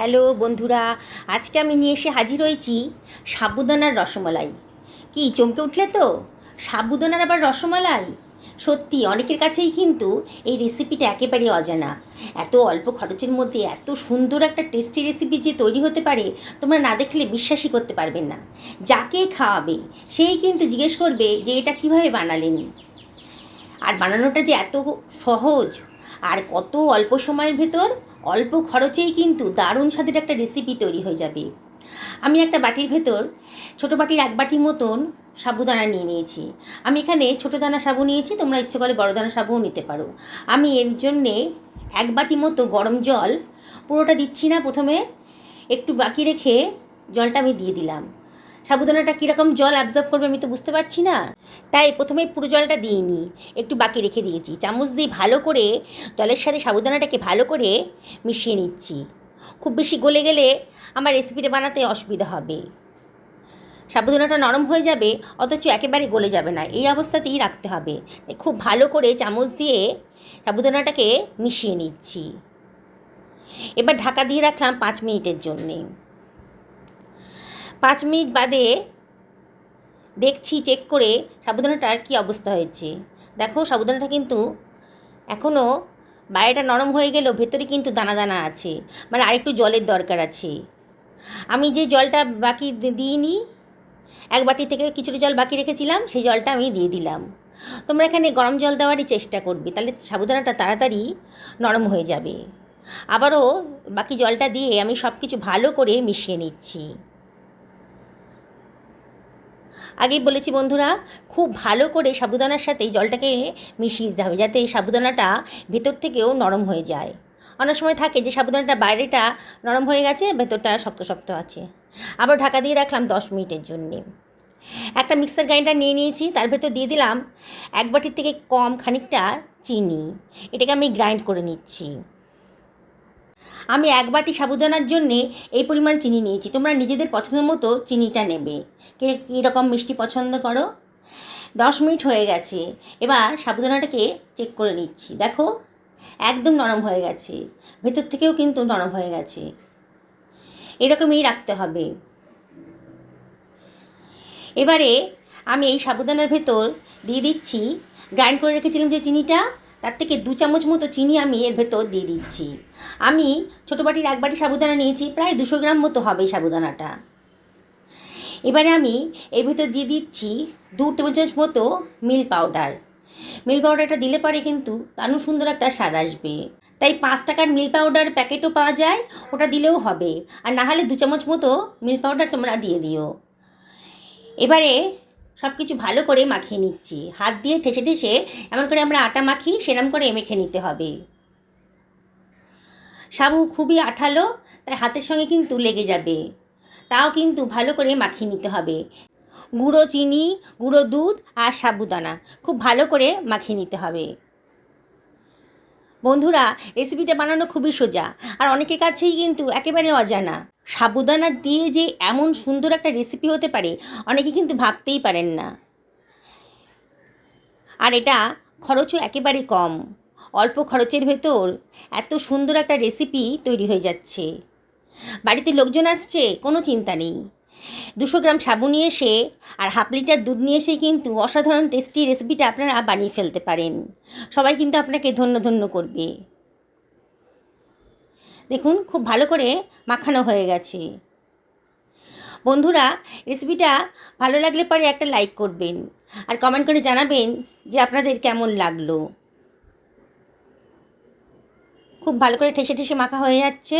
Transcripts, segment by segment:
Hello বন্ধুরা, আজকে আমি নিয়ে এসে হাজির হয়েছি সাবুদানার রসমালাই। কি, চমকে উঠলে তো? সাবুদানার আবার রসমালাই? সত্যি, অনেকের কাছেই কিন্তু এই রেসিপিটা একেবারে অজানা। এত অল্প খরচের মধ্যে এত সুন্দর একটা টেস্টি রেসিপি যে তৈরি হতে পারে, তোমরা না দেখলে বিশ্বাসই করতে পারবেন না। যাকে খাওয়াবে, সেই কিন্তু জিজ্ঞেস করবে যে এটা কীভাবে বানালেন? আর বানানোটা যে এত সহজ, আর কত অল্প সময়ের ভেতর অল্প খরচেই কিন্তু দারুণ স্বাদের একটা রেসিপি তৈরি হয়ে যাবে। আমি একটা বাটির ভেতর ছোটো বাটির এক বাটির মতন সাবুদানা নিয়ে নিয়েছি। আমি এখানে ছোটো দানা সাবু নিয়েছি, তোমরা ইচ্ছে করে বড় দানা সাবুও নিতে পারো। আমি এর জন্যে এক বাটি মতো গরম জল পুরোটা দিচ্ছি না, প্রথমে একটু বাকি রেখে জলটা আমি দিয়ে দিলাম। সাবুদানাটা কীরকম জল অ্যাবজর্ব করবে আমি তো বুঝতে পারছি না। তাই প্রথমে পুরো জলটা দিইনি একটু বাকি রেখে দিয়েছি। চামচ দিয়ে ভালো করে জলের সাথে সাবুদানাটাকে ভালো করে মিশিয়ে নিচ্ছি। খুব বেশি গলে গেলে আমার রেসিপিটা বানাতে অসুবিধা হবে। সাবুদানাটা নরম হয়ে যাবে, অথচ একেবারে গলে যাবে না। এই অবস্থাতেই রাখতে হবে। তাই খুব ভালো করে চামচ দিয়ে সাবুদানাটাকে মিশিয়ে নিচ্ছি। এবার ঢাকা দিয়ে রাখলাম পাঁচ মিনিটের জন্যে। পাঁচ মিনিট বাদে দেখছি চেক করে সাবুদানাটার কী অবস্থা হয়েছে। দেখো সাবুদানাটা কিন্তু এখনও বাইরেটা নরম হয়ে গেলেও ভেতরে কিন্তু দানা দানা আছে। মানে আরেকটু জলের দরকার আছে। আমি যে জলটা বাকি দিইনি, এক বাটি থেকে কিছুটা জল বাকি রেখেছিলাম, সেই জলটা আমি দিয়ে দিলাম। তোমরা এখানে গরম জল দেওয়ারই চেষ্টা করবে, তাহলে সাবুদানাটা তাড়াতাড়ি নরম হয়ে যাবে। আবারও বাকি জলটা দিয়ে আমি সব কিছু ভালো করে মিশিয়ে নিচ্ছি। আগেই বলেছি বন্ধুরা, খুব ভালো করে সাবুদানার সাথে জলটাকে মিশিয়ে দিতে হবে যাতে সাবুদানাটা ভেতর থেকেও নরম হয়ে যায়। অনেক সময় থাকে যে সাবুদানাটা বাইরেটা নরম হয়ে গেছে, ভেতরটা শক্ত শক্ত আছে। আবার ঢাকা দিয়ে রাখলাম দশ মিনিটের জন্যে। একটা মিক্সার গ্রাইন্ডার নিয়ে নিয়েছি, তার ভেতর দিয়ে দিলাম এক বাটির থেকে কম খানিকটা চিনি। এটাকে আমি গ্রাইন্ড করে নিচ্ছি। আমি এক বাটি সাবুদানার জন্যে এই পরিমাণ চিনি নিয়েছি। তোমরা নিজেদের পছন্দ মতো চিনিটা নেবে। কীরকম মিষ্টি পছন্দ করো? দশ মিনিট হয়ে গেছে। এবার সাবুদানাটাকে চেক করে নিচ্ছি। দেখো, একদম নরম হয়ে গেছে। ভেতর থেকেও কিন্তু নরম হয়ে গেছে। এরকমই রাখতে হবে। এবারে আমি এই সাবুদানার ভেতর দিয়ে দিচ্ছি। গ্রাইন্ড করে রেখেছিলাম যে চিনিটা। তার থেকে দু চামচ মতো চিনি আমি এর ভেতর দিয়ে দিচ্ছি। আমি ছোটো বাটির এক বাটি সাবুদানা নিয়েছি, প্রায় দুশো গ্রাম মতো হবে সাবুদানাটা। এবারে আমি এর ভেতর দিয়ে দিচ্ছি দু টেবিল চামচ মতো মিল্ক পাউডার। মিল্ক পাউডারটা দিলে পরে কিন্তু দারুণ সুন্দর একটা স্বাদ আসবে। তাই পাঁচ টাকার মিল্ক পাউডার প্যাকেটও পাওয়া যায়, ওটা দিলেও হবে। আর না হলে দু চামচ মতো মিল্ক পাউডার তোমরা দিয়ে দিও। এবারে সব কিছু ভালো করে মাখিয়ে নিচ্ছি। হাত দিয়ে ঠেসে ঠেসে এমন করে আমরা আটা মাখি, সেরম করে মেখে নিতে হবে। সাবু খুবই আঠালো, তাই হাতের সঙ্গে কিন্তু লেগে যাবে। তাও কিন্তু ভালো করে মাখিয়ে নিতে হবে। গুঁড়ো চিনি, গুঁড়ো দুধ আর সাবুদানা খুব ভালো করে মাখিয়ে নিতে হবে। বন্ধুরা রেসিপিটা বানানো খুবই সোজা, আর অনেকের কাছেই কিন্তু একেবারে অজানা। সাবুদানা দিয়ে যে এমন সুন্দর একটা রেসিপি হতে পারে, অনেকে কিন্তু ভাবতেই পারেন না। আর এটা খরচও একেবারে কম। অল্প খরচের ভেতর এত সুন্দর একটা রেসিপি তৈরি হয়ে যাচ্ছে। বাড়িতে লোকজন আসছে, কোনো চিন্তা নেই। দুশো গ্রাম সাবু নিয়ে এসে আর হাফ লিটার দুধ নিয়ে এসে কিন্তু অসাধারণ টেস্টি রেসিপিটা আপনারা বানিয়ে ফেলতে পারেন। সবাই কিন্তু আপনাকে ধন্য ধন্য করবে। দেখুন, খুব ভালো করে মাখানো হয়ে গেছে। বন্ধুরা, রেসিপিটা ভালো লাগলে পরে একটা লাইক করবেন আর কমেন্ট করে জানাবেন যে আপনাদের কেমন লাগল। খুব ভালো করে ঠেসে ঠেসে মাখা হয়ে যাচ্ছে।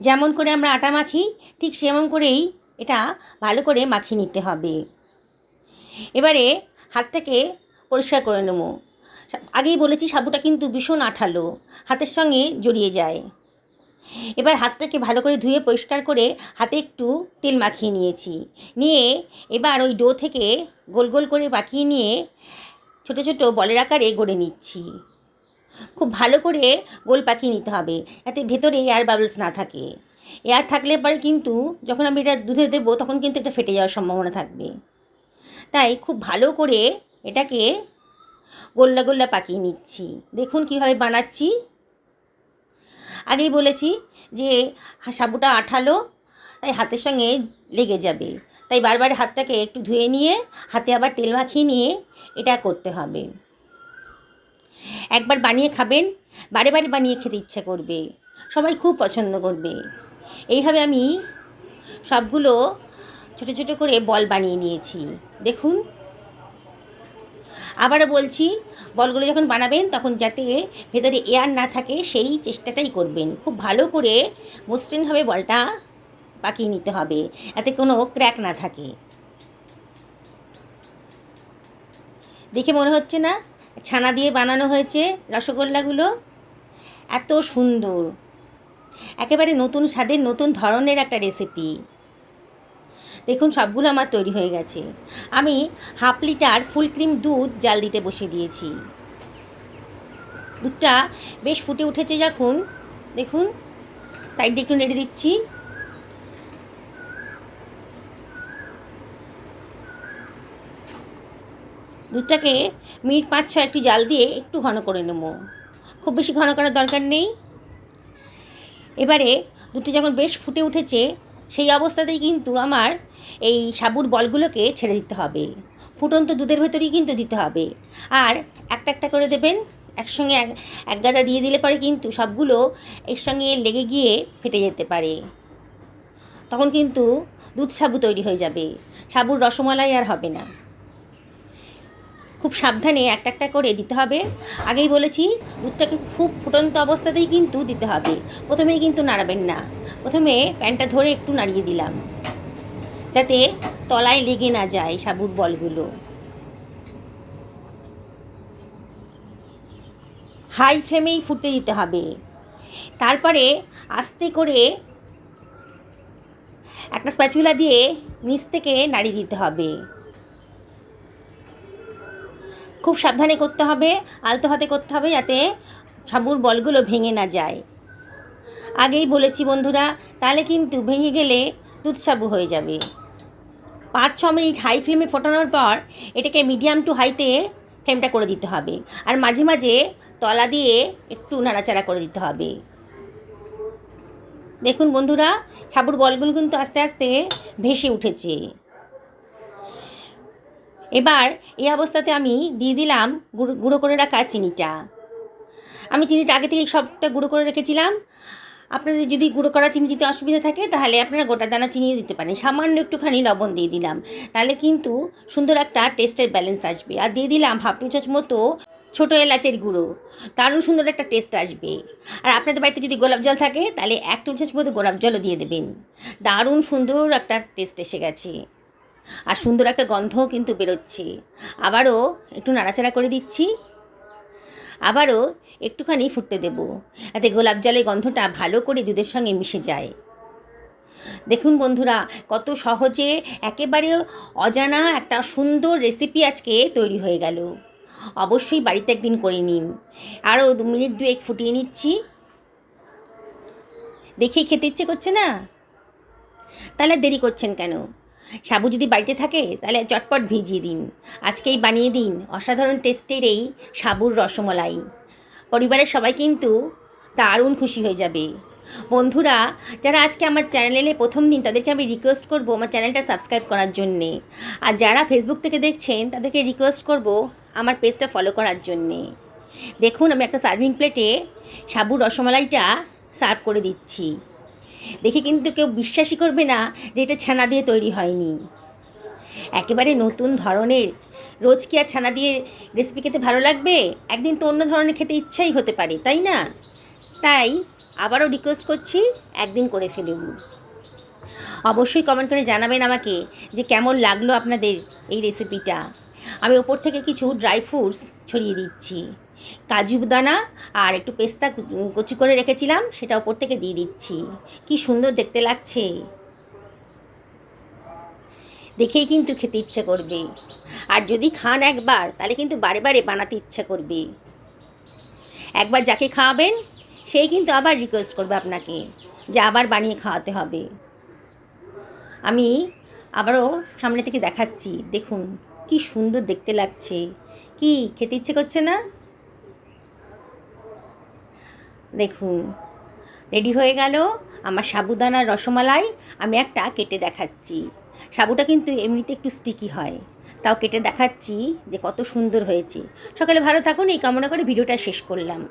যেমন করে আমরা আটা মাখি, ঠিক সেমন করেই এটা ভালো করে মাখিয়ে নিতে হবে। এবারে হাতটাকে পরিষ্কার করে নেব। আগেই বলেছি, সাবুটা কিন্তু ভীষণ আঠালো, হাতের সঙ্গে জড়িয়ে যায়। এবার হাতটাকে ভালো করে ধুয়ে পরিষ্কার করে হাতে একটু তেল মাখিয়ে নিয়েছি। নিয়ে এবার ওই ডো থেকে গোল গোল করে পাকিয়ে নিয়ে ছোটো ছোটো বলের আকারে গড়ে নিচ্ছি। খুব ভালো করে গোল পাকিয়ে নিতে হবে, যাতে ভেতরে এয়ার বাবলস না থাকে। এয়ার থাকলে পরে কিন্তু যখন আমি এটা দুধে দেবো, তখন কিন্তু এটা ফেটে যাওয়ার সম্ভাবনা থাকবে। তাই খুব ভালো করে এটাকে গোল্লা গোল্লা পাকিয়ে নিচ্ছি। দেখুন কীভাবে বানাচ্ছি। আগেই বলেছি যে সাবুটা আঠালো, তাই হাতের সঙ্গে লেগে যাবে। তাই বারবার হাতটাকে একটু ধুয়ে নিয়ে, হাতে আবার তেল মাখিয়ে নিয়ে এটা করতে হবে। একবার বানিয়ে খাবেন, বারে বারে বানিয়ে খেতে ইচ্ছা করবে। সবাই খুব পছন্দ করবে। এইভাবে আমি সবগুলো ছোটো ছোটো করে বল বানিয়ে নিয়েছি। দেখুন। আবারও বলছি, বলগুলো যখন বানাবেন তখন যাতে ভেতরে এয়ার না থাকে, সেই চেষ্টাটাই করবেন। খুব ভালো করে মসৃণভাবে বলটা পাকিয়ে নিতে হবে এতে কোনো ক্র্যাক না থাকে। দেখে মনে হচ্ছে না? ছানা দিয়ে বানানো হয়েছে রসগোল্লাগুলো। এত সুন্দর। একেবারে নতুন স্বাদের, নতুন ধরনের একটা রেসিপি দেখুন সবগুলো আমার তৈরি হয়ে গেছে। আমি হাফ লিটার ফুল ক্রিম দুধ জাল দিতে বসে দিয়েছি। দুধটা বেশ ফুটে উঠেছে যখন। দেখুন, সাইড দিয়ে একটু নেড়ে দিচ্ছি। দুধটাকে মিনিট পাঁচ ছয় একটু জাল দিয়ে একটু ঘন করে নেব। খুব বেশি ঘন করার দরকার নেই। এবারে দুধটা যখন বেশ ফুটে উঠেছে, সেই অবস্থাতেই কিন্তু আমার এই সাবুর বলগুলোকে ছেড়ে দিতে হবে। ফুটন্ত দুধের ভেতরেই কিন্তু দিতে হবে। আর একটা একটা করে দেবেন। একসঙ্গে এক এক গাদা দিয়ে দিলে পরে কিন্তু সবগুলো এর সঙ্গে লেগে গিয়ে ফেটে যেতে পারে। তখন কিন্তু দুধ সাবু তৈরি হয়ে যাবে। সাবুর রসমালাই আর হবে না। খুব সাবধানে একটা একটা করে দিতে হবে। আগেই বলেছি, দুধটাকে খুব ফুটন্ত অবস্থাতেই কিন্তু দিতে হবে। প্রথমেই কিন্তু নাড়াবেন না। প্রথমে প্যানটা ধরে একটু নাড়িয়ে দিলাম। যাতে তলায় লেগে না যায় সাবুর বলগুলো। হাই ফ্লেমেই ফুটতে দিতে হবে। তারপরে আস্তে করে একটা স্প্যাচুলা দিয়ে নিচ থেকে নাড়িয়ে দিতে হবে। খুব সাবধানে করতে হবে, আলতো হাতে করতে হবে যাতে সাবুর বলগুলো ভেঙে না যায়। আগেই বলেছি বন্ধুরা, তাহলে কিন্তু ভেঙে গেলে দুধ সাবু হয়ে যাবে। পাঁচ ছ মিনিট হাই ফ্লেমে ফোটানোর পর এটাকে মিডিয়াম টু হাইতে ফ্লেমটা করে দিতে হবে। আর মাঝে মাঝে তলা দিয়ে একটু নাড়াচাড়া করে দিতে হবে। দেখুন বন্ধুরা, সাবুর বলগুলো কিন্তু আস্তে আস্তে ভেসে উঠেছে। এবার এই অবস্থাতে আমি দিয়ে দিলাম গুঁড়ো করে রাখা চিনিটা। আমি চিনিটা আগে থেকেই সবটা গুঁড়ো করে রেখেছিলাম। আপনাদের যদি গুঁড়ো করা চিনি দিতে অসুবিধা থাকে, তাহলে আপনারা গোটা দানা চিনিও দিতে পারেন। সামান্য একটুখানি লবণ দিয়ে দিলাম। তাহলে কিন্তু সুন্দর একটা টেস্টের ব্যালেন্স আসবে। আর দিয়ে দিলাম হাফ টু চামচ মতো ছোটো এলাচের গুঁড়ো। দারুণ সুন্দর একটা টেস্ট আসবে। আর আপনাদের বাড়িতে যদি গোলাপ জল থাকে, তাহলে এক টু চামচ মতো গোলাপ জলও দিয়ে দেবেন। দারুণ সুন্দর একটা টেস্ট এসে গেছে। আর সুন্দর একটা গন্ধও কিন্তু বেরোচ্ছে। আবারও একটু নাড়াচাড়া করে দিচ্ছি। আবারও একটুখানি ফুটতে দেব। এতে গোলাপ জলের গন্ধটা ভালো করে দুধের সঙ্গে মিশে যায়। দেখুন বন্ধুরা, কত সহজে একেবারে অজানা একটা সুন্দর রেসিপি আজকে তৈরি হয়ে গেল। অবশ্যই বাড়িতে একদিন করে নিন। আরও দু মিনিট দুয়েক ফুটিয়ে নিচ্ছি। দেখেই খেতে ইচ্ছে করছে না? তাহলে দেরি করছেন কেন? সাবু যদি বাড়িতে থাকে, তাহলে চটপট ভিজিয়ে দিন। আজকেই বানিয়ে দিন। অসাধারণ টেস্টের এই সাবুর রসমলাই। পরিবারের সবাই কিন্তু দারুণ খুশি হয়ে যাবে। বন্ধুরা, যারা আজকে আমার চ্যানেলে প্রথম দিন, তাদেরকে আমি রিকোয়েস্ট করব আমার চ্যানেলটা সাবস্ক্রাইব করার জন্যে। আর যারা ফেসবুক থেকে দেখছেন, তাদেরকে রিকোয়েস্ট করব আমার পেজটা ফলো করার জন্যে। দেখুন, আমি একটা সার্ভিং প্লেটে সাবুর রসমালাইটা সার্ভ করে দিচ্ছি। দেখে কিন্তু কেউ বিশ্বাসই করবে না যে এটা ছানা দিয়ে তৈরি হয়নি। একেবারে নতুন ধরনের। রোজ কি আর ছানা দিয়ে রেসিপি খেতে ভালো লাগবে? একদিন তো অন্য ধরনের খেতে ইচ্ছাই হতে পারে, তাই না? তাই আবারও রিকোয়েস্ট করছি, একদিন করে ফেলুন। অবশ্যই কমেন্ট করে জানাবেন আমাকে যে কেমন লাগল আপনাদের এই রেসিপিটা আমি ওপর থেকে কিছু ড্রাই ফ্রুটস ছড়িয়ে দিচ্ছি। কাজু দানা আর একটু পেস্তা কচি করে রেখেছিলাম সেটা ওপর থেকে দিয়ে দিচ্ছি। কি সুন্দর দেখতে লাগছে। দেখেই কিন্তু খেতে ইচ্ছে করবে। আর যদি খান একবার, তাহলে কিন্তু বারে বারে বানাতে ইচ্ছা করবে। একবার যাকে খাওয়াবেন, সেই কিন্তু আবার রিকোয়েস্ট করবে আপনাকে যে আবার বানিয়ে খাওয়াতে হবে। আমি আবারও সামনে থেকে দেখাচ্ছি। দেখুন, কি সুন্দর দেখতে লাগছে। কি, খেতে ইচ্ছে করছে না? দেখুন। রেডি হয়ে গেল আমার সাবুদানার রসমালাই, আমি একটা কেটে দেখাচ্ছি। সাবুটা কিন্তু এমনিতে একটু স্টিকি হয়। তাও কেটে দেখাচ্ছি যে কত সুন্দর হয়েছে। সকালে ভালো থাকুন, এই কামনা করে ভিডিওটা শেষ করলাম।